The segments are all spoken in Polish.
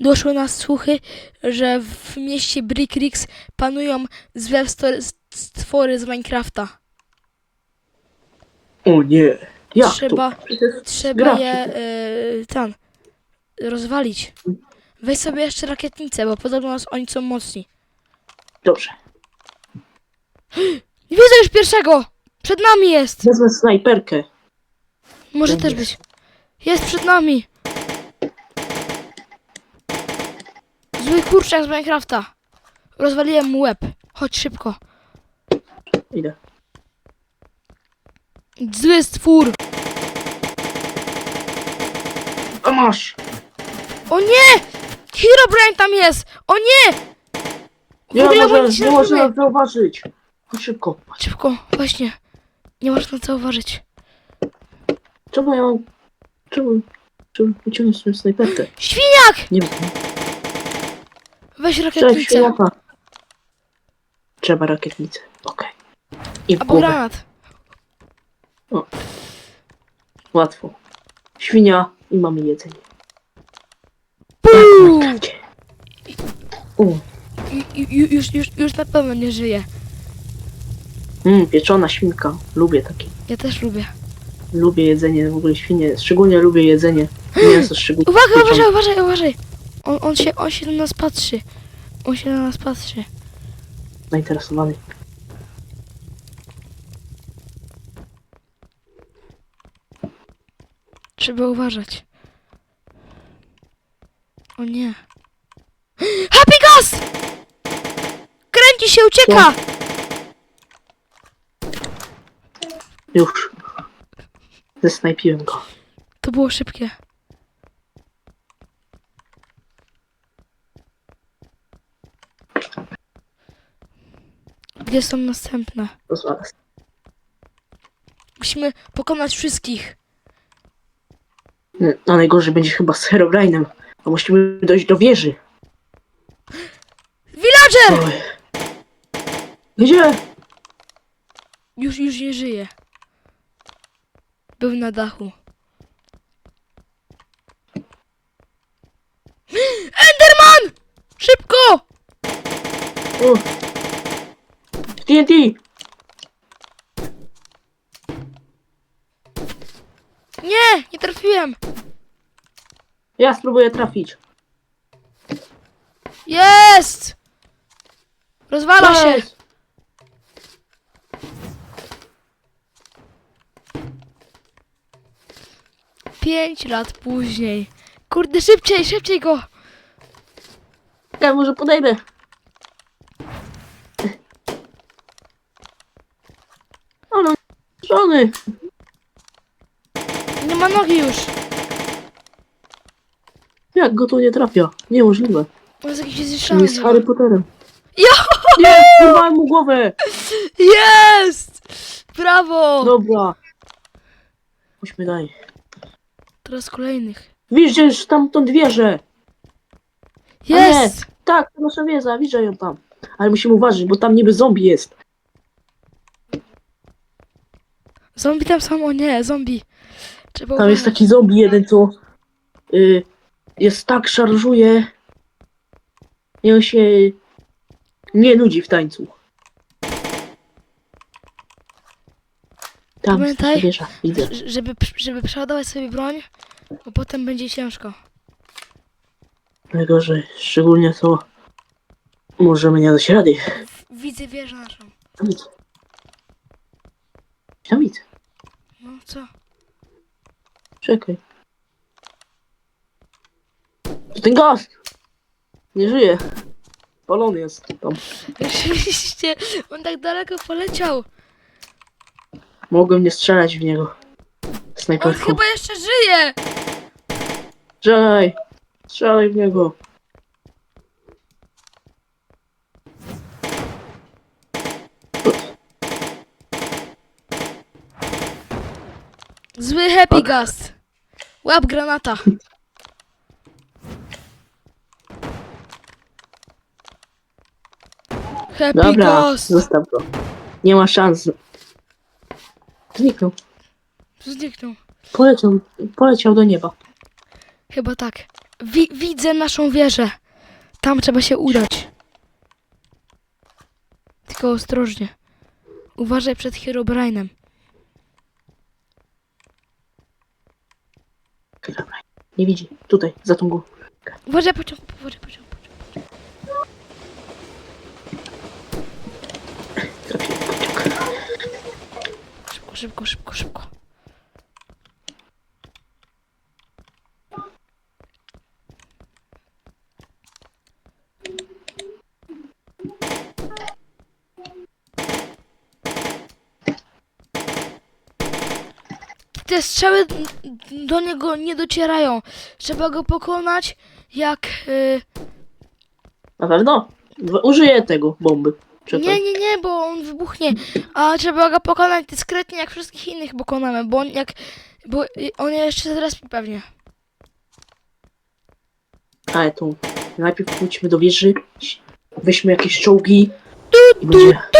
doszły nas słuchy, że w mieście Brick Ricks panują złe stwory z Minecrafta. O nie. Jak Trzeba- to? Przecież Trzeba je y, tam rozwalić. Weź sobie jeszcze rakietnicę, bo podobno nas oni są mocni. Dobrze. Widzę już pierwszego! Przed nami jest! Wezmę snajperkę. Może też być. Jest przed nami! Zły kurczak z Minecrafta. Rozwaliłem mu łeb. Chodź szybko. Idę. Zły stwór! A masz! O nie! Herobrine tam jest! O nie! W Nie ogóle może, bądź nie można zauważyć. Chodź szybko. Szybko, właśnie. Nie można zauważyć. Czemu ja mam... Czemu... Czemu wyciągnąć swoją snajperkę? Świniak! Nie wiem. Weź rakietnicę. Trzeba rakietnicę. Okej. I w Albo głowę. granat. Łatwo. Świnia i mamy jedzenie. Puu! Gdzie? U, ju- Już, już, już na pewno nie żyje. mm, pieczona świnka. Lubię takie. Ja też lubię. Lubię jedzenie, w ogóle świnie. Szczególnie lubię jedzenie. Mięso szczególnie. Uwaga, pieczone. uważaj, uważaj, uważaj. On, on, się, on się na nas patrzy. On się na nas patrzy. Zainteresowany. Trzeba uważać. O nie. Happy Gas! Kręci się, ucieka! Już. Zesnajpiłem go. To było szybkie. Gdzie są następne? Musimy pokonać wszystkich. Mm, A najgorzej będzie chyba z Herobrine'em. A musimy dojść do wieży. Villager! Oj. Gdzie? Już, już nie żyje. Był na dachu. Enderman! Szybko! O. TNT! Nie, nie trafiłem. Ja spróbuję trafić. Jest! Rozwala się. Jest! Pięć lat później. Kurde, szybciej, szybciej go. Ja może podejdę. O no, żony. Nie ma nogi już. Jak go tu nie trafia? Niemożliwe. On jest jakiś On zniszczony. jest Harry Potterem. Jo! Nie, mu głowę. Jest! Brawo! Dobra. Chodźmy dalej. Teraz kolejnych. Widzisz tamtąd wieżę. nie. Jest! Tak, to nasza wieża, widzę ją tam. Ale musimy uważać, bo tam niby zombie jest. Zombie tam są, o nie, zombie. Trzeba Tam jest uważać. taki zombie jeden, co y, jest tak szarżuje. I on się nie nudzi w tańcu. Tam jest Pamiętaj, nasza wieża, widzę. Ż- Żeby, żeby przeładować sobie broń, bo potem będzie ciężko. Najgorzej, szczególnie to możemy nie dać rady. Widzę wieżę naszą. Tam widzę. No co? Czekaj. To ten gaz! Nie żyje. Palony jest tam. Rzeczywiście, on tak daleko poleciał. Mogłem nie strzelać w niego. On Snajperką. chyba jeszcze żyje! Strzelaj! Strzelaj w niego. Zły Happy. Gas. Łap granata. Happy Dobra, Gas. zostaw go. Nie ma szans. Zniknął. Zniknął. Poleciał, poleciał do nieba. Chyba tak. Wi widzę naszą wieżę. Tam trzeba się udać. Tylko ostrożnie. Uważaj przed Herobrine'em. Dobra. Nie widzi. Tutaj, za tą górą. Uważaj pociąg, uważaj pociąg. pociąg. Szybko, szybko, szybko, szybko. Te strzały do niego nie docierają. Trzeba go pokonać jak... y, Na pewno? Użyję tego bomby. Nie, nie, nie, bo on wybuchnie. A trzeba go pokonać dyskretnie, jak wszystkich innych pokonamy, bo on jak. Bo on jeszcze zaraz pewnie. Ale to najpierw pójdźmy do wieży. Weźmy jakieś czołgi. Tu, I tu, będzie... tu!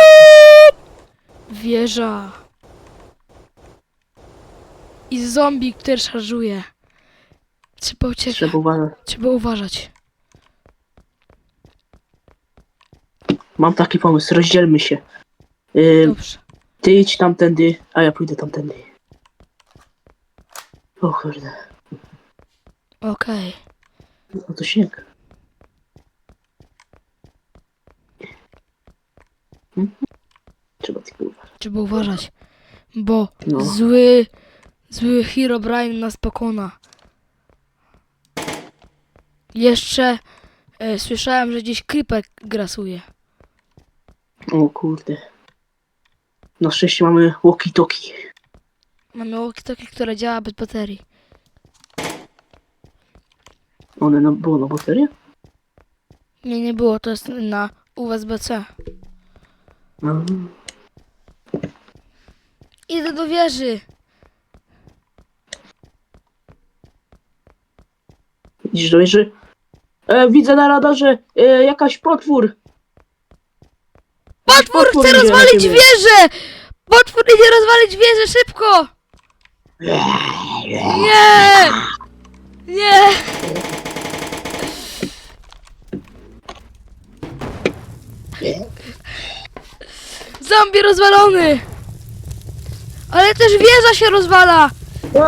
Wieża. I zombie, który szarżuje. Trzeba uciekać. Trzeba uważać. Trzeba uważać. Mam taki pomysł, rozdzielmy się. Dobrze. ty idź tamtędy, a ja pójdę tamtędy. O kurde, Okej. no to śnieg. Mhm. Trzeba tylko uważać. Trzeba uważać. Bo No. zły. Zły Herobrine nas pokona. Jeszcze e, słyszałem, że gdzieś Creeper grasuje. O kurde. Na szczęście mamy walkie-talkie. Mamy walkie-talkie, które działa bez baterii. One na, było na baterię? Nie, nie było, to jest na USB-C. No. Idę do wieży. Widzisz wieży? E, widzę na radarze e, jakaś potwór. Potwór Potwór chce idzie na rozwalić ciebie. wieżę! Potwór idzie rozwalić wieżę, szybko! Nie! Nie! Zombie rozwalony! Ale też wieża się rozwala!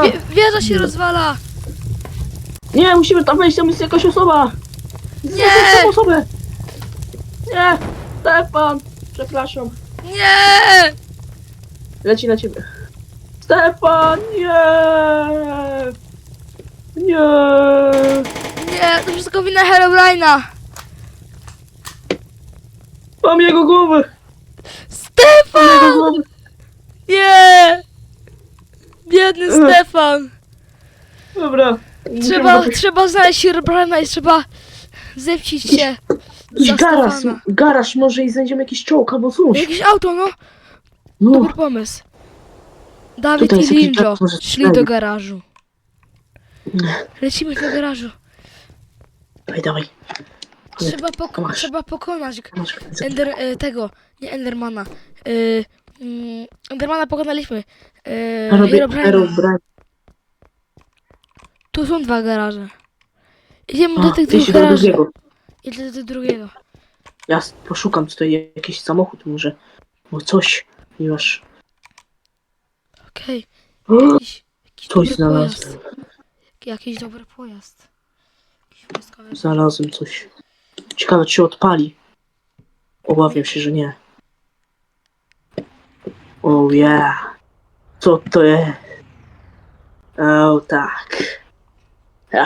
Wie, wieża się rozwala! Nie, musimy tam wejść, tam jest jakaś osoba. Nie! Tą osobę. Nie, Stefan, przepraszam. Nie! Leci na ciebie. Stefan, nie! Nie! Nie, to wszystko wina Herobrine'a! Mam jego głowę! Mam jego Stefan! głowę! Nie! Biedny Stefan! Dobra. Trzeba, trzeba znaleźć Herobrine'a i trzeba zemścić się Jakiś garaż, Stefana. garaż, może i znajdziemy jakiś czołg albo coś. Jakieś auto, no! No, Dobry pomysł. Dawid Tutaj i jest jakiś może szli do garażu. Lecimy do garażu. dawaj, dawaj. Ale Trzeba, poko- masz. trzeba pokonać g- Masz, Ender, e, tego, nie Endermana. E, mm, Endermana pokonaliśmy. E, Robię. Herobrine. Tu są dwa garaże. Idziemy A, do tych dwóch do garaży. drugiego. Idę do drugiego. Ja s- poszukam tutaj jakiś samochód może. Bo coś, ponieważ... Okej. O, Jakiś, jakiś Coś dobry pojazd. znalazłem. Jakiś dobry pojazd. Jakiś wojskowy. Znalazłem coś. Ciekawe, czy się odpali. Obawiam się, że nie. Oh yeah. Co to jest? O tak.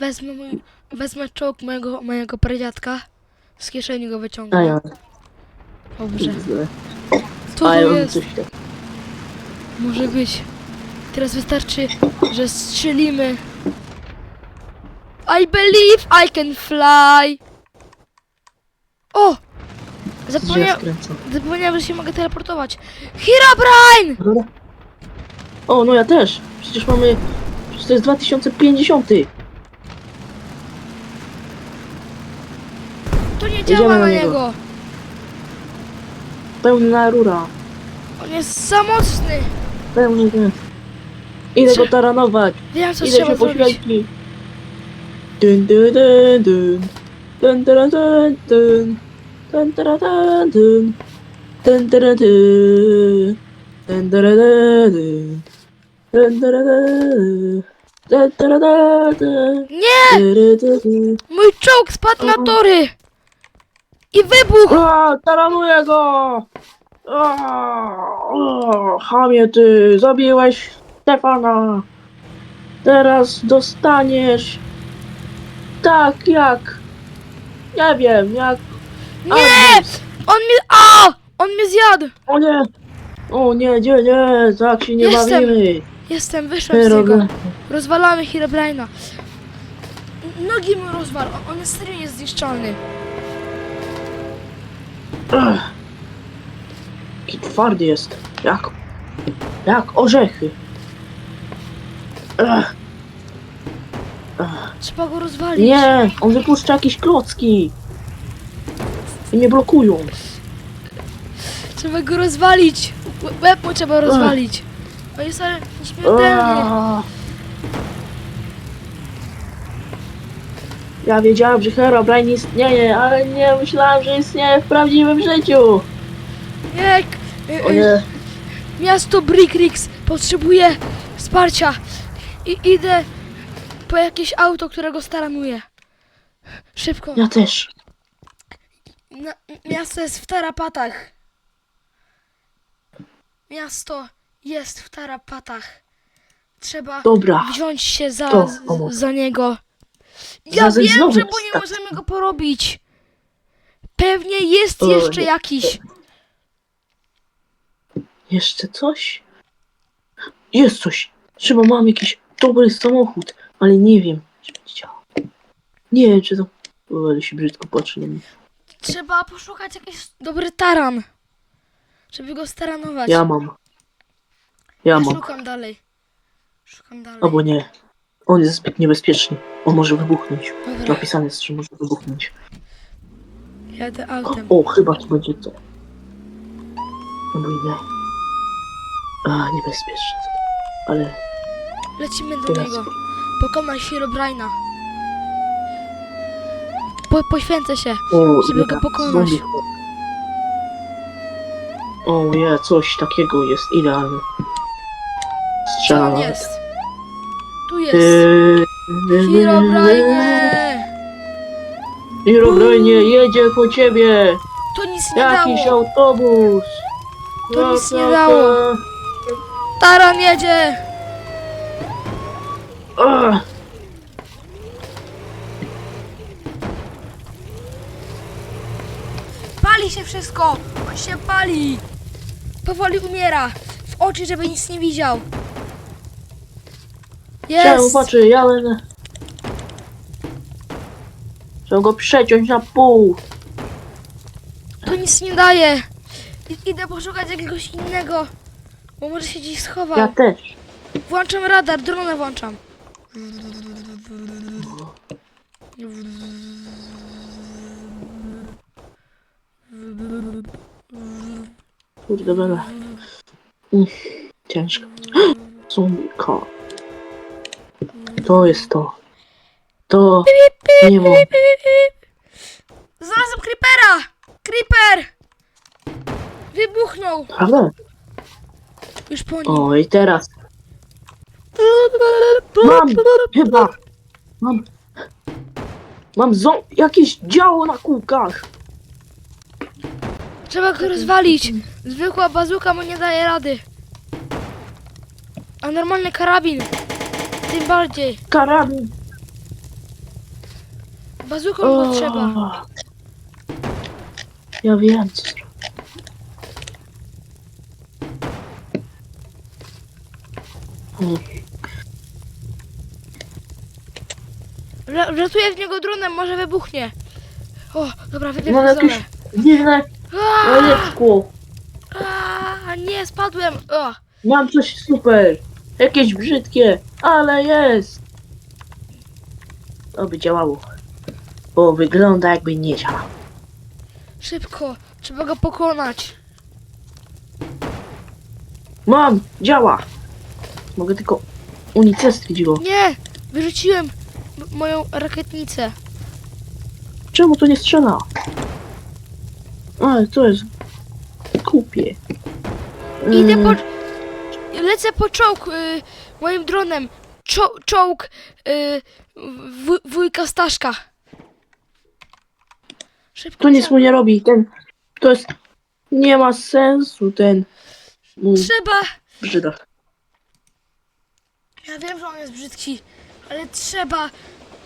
Wezmę, mój, wezmę czołg mojego, mojego pradziadka. Z kieszeni go A wyciągnę. ja. Dobrze. Co A to ja mam jest? coś tak. Może być. Teraz wystarczy, że strzelimy. I believe I can fly. O! Gdzie Zapomnia... skręcam? Zapomniałem, że się mogę teleportować. Herobrine! Dobra. O, no ja też. Przecież mamy... To jest 2050. To nie działa na na niego. niego. Pełna rura. On jest za mocny. Pełny. Idę go taranować. Wiem, co Idę trzeba się zrobić. poświęcić. Dun, dun, dun, dun. Dun, dun, dun, dun. Dun, dun, dun, dun. Dun, dun, dun. Dun, dun, dun, dun. Dun, dun, dun. Dun, dun, dun, dun. Nie! Dun, dun, dun. Mój czołg spadł na tory! I wybuch! A, taranuję go! A, o, Chamie ty, zabiłeś Stefana! Teraz dostaniesz... Tak, jak... Nie wiem, jak... Nie! On mnie... A! On mnie zjadł! O nie! O nie, nie, nie, tak się nie Jestem. bawimy. Jestem, wyszłem z niego. Rozwalamy Herobrine'a. Nogi mu rozwal, on- jest serio niezniszczalny. Ech. Jaki twardy jest. Jak... Jak orzechy. Ech. Ech. Trzeba go rozwalić. Nie, on wypuszcza jakieś klocki. I mnie blokują. Trzeba go rozwalić. Łe- Łeb mu trzeba rozwalić. On jest ale nieśmiertelny. Aaa. Ja wiedziałem, że Herobrine istnieje, ale nie myślałem, że istnieje w prawdziwym życiu. Jak? y, O y, nie, Miasto Brickrix potrzebuje wsparcia. I idę po jakieś auto, którego staranuje. Szybko. ja też. Na, miasto jest w tarapatach. Miasto jest w tarapatach. Trzeba Dobra. wziąć się za, To z- za niego. Ja wiem, znowu że bo nie tak. możemy go porobić. Pewnie jest O, jeszcze nie. jakiś. Jeszcze coś? Jest coś. Trzeba mam jakiś dobry samochód, ale nie wiem, czy będzie działał. Nie wiem, czy to... O, ale się brzydko patrzy na mnie. Trzeba poszukać jakiś dobry taran. Żeby go staranować. Ja mam. Ja Ja mam. szukam dalej. Szukam dalej. Albo nie. On jest zbyt niebezpieczny. On może wybuchnąć. Dobra, Napisane jest, że może wybuchnąć. jadę autem. O, chyba to będzie to. Albo i nie. A, niebezpieczne. Ale Lecimy do Teraz. niego. Pokonaj Herobrine'a. Po, poświęcę się. O, Żeby go pokonać. zombie. O nie, coś takiego jest idealne. Co on jest? Jest. Herobrine! Herobrine jedzie po ciebie! To nic nie Jakiś dało. autobus! To nic nie dało. Taran jedzie! Ach, Pali się wszystko! On się pali! Powoli umiera. W oczy, żeby nic nie widział. Chciałem Jest! patrzeć, ja będę... Trzeba go przeciąć na pół. To nic nie daje. I, idę poszukać jakiegoś innego. Bo może się gdzieś schował. Ja też. Włączam radar, dronę włączam. Kurde bele. Mm, ciężko. Zombie car. To jest to. To nie ma. Znalazłem creepera! Creeper! Wybuchnął! Prawda? Już po nim. O i teraz. Mam! Chyba! Mam! Mam zo- jakieś działo na kółkach! Trzeba go rozwalić. Zwykła bazuka mu nie daje rady. A normalny karabin. Tym bardziej. Karabin! Bazuką go trzeba. Ja wiem co zrobić. Mm, Ra- Ratuję w niego dronem, może wybuchnie. O, dobra, Mam wybiegł z jakieś dziwne jajeczko. A, nie, spadłem. O, Mam coś super. Jakieś brzydkie, ale jest. Oby działało. Bo wygląda jakby nie działało. szybko, trzeba go pokonać. Mam! Działa! Mogę tylko unicestwić go. Nie! Wyrzuciłem m- moją rakietnicę. Czemu to nie strzela? Ale to jest głupie. Idę po... Lecę po czołg y, moim dronem. Czo czołg y, wuj- wujka Staszka. Szybko. To nic mu nie robi. Ten. To jest. Nie ma sensu ten. Mu Trzeba. brzyda. Ja wiem, że on jest brzydki, ale trzeba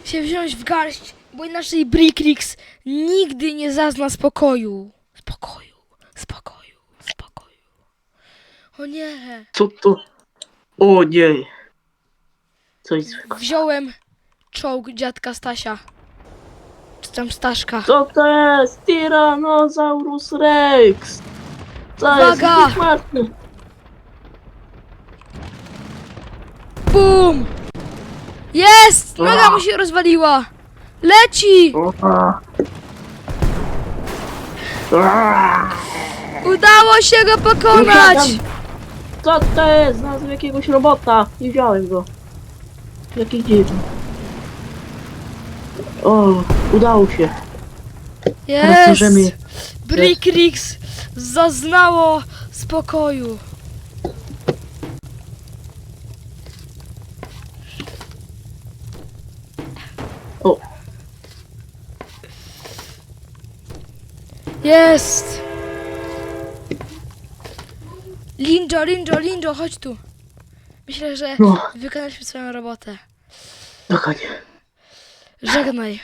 się wziąć w garść, bo inaczej Brickrix nigdy nie zazna spokoju. Spokoju, spokoju, spokoju. O nie. Co to? O nie. Coś zwykłego. Wziąłem czołg dziadka Stasia. Czy tam Staszka. Co to jest? Tyrannosaurus Rex. Co Uwaga! jest? Smaczny. Bum! Jest! Noga mu się rozwaliła! Leci! Aaa. Udało się go pokonać! Co to jest? Znalazłem jakiegoś robota. Nie wziąłem go. Jaki dziwny. O, udało się. Teraz Jest! Brickrix zaznało spokoju. O, Jest! Linjo, Linjo, Linjo, chodź tu. Myślę, że no, wykonaliśmy swoją robotę. dokładnie. Żegnaj.